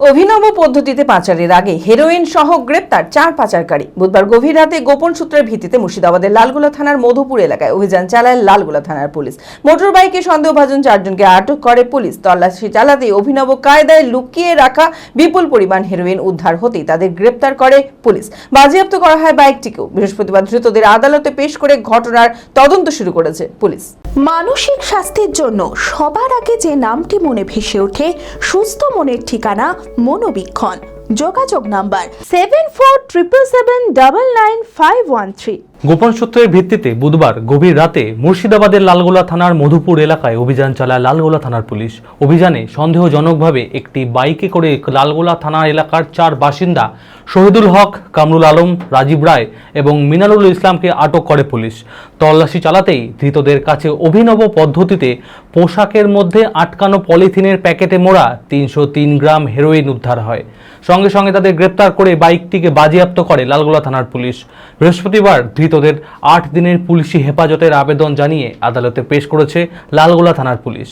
অভিনব পদ্ধতিতে পাচারের আগে হেরোইন সহ গ্রেপ্তার চার পাচারকারী। বুধবার গভীর রাতে গোপন সূত্রের ভিত্তিতে মুর্শিদাবাদের লালগোলা থানার মধুপুর এলাকায় অভিযান চালায় লালগোলা থানার পুলিশ। মোটর বাইকে সন্দেহভাজন চারজনকে আটক করে পুলিশ। তল্লাশি চালাতে অভিনব কায়দায় লুকিয়ে রাখা বিপুল পরিমাণ হেরোইন উদ্ধার হতেই তাদের গ্রেপ্তার করে পুলিশ। বাজেয়াপ্ত করা হয় বাইকটিকেও। বৃহস্পতিবার ধৃতদের আদালতে পেশ করে ঘটনার তদন্ত শুরু করেছে পুলিশ। মানসিক স্বাস্থ্যের জন্য সবার আগে যে নামটি মনে ভেসে ওঠে, সুস্থ মনের ঠিকানা মনোবীক্ষণ। যোগাযোগ number seven four triple seven double nine five one three গোপন সূত্রের ভিত্তিতে বুধবার গভীর রাতে মুর্শিদাবাদের লালগোলা থানার মধুপুর এলাকায় অভিযান চালায় লালগোলা থানার পুলিশ। অভিযানে সন্দেহজনকভাবে একটি বাইকে করে লালগোলা থানা এলাকার চার বাসিন্দা শহীদুল হক, কামরুল আলম, রাজীব রায় এবং মিনারুল ইসলামকে আটক করে পুলিশ। তল্লাশি চালাতেই ধৃতদের কাছে অভিনব পদ্ধতিতে পোশাকের মধ্যে আটকানো পলিথিনের প্যাকেটে মোড়া তিনশো তিন গ্রাম হেরোইন উদ্ধার হয়। সঙ্গে সঙ্গে তাদের গ্রেপ্তার করে বাইকটিকে বাজেয়াপ্ত করে লালগোলা থানার পুলিশ। বৃহস্পতিবার ধৃতদের আট দিনের পুলিশি হেফাজতের আবেদন জানিয়ে আদালতে পেশ করেছে লালগোলা থানার পুলিশ।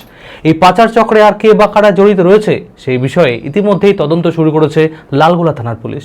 এই পাচার চক্রে আর কে বা কারা জড়িত রয়েছে সেই বিষয়ে ইতিমধ্যেই তদন্ত শুরু করেছে লালগোলা থানার police.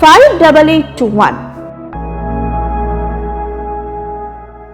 5821.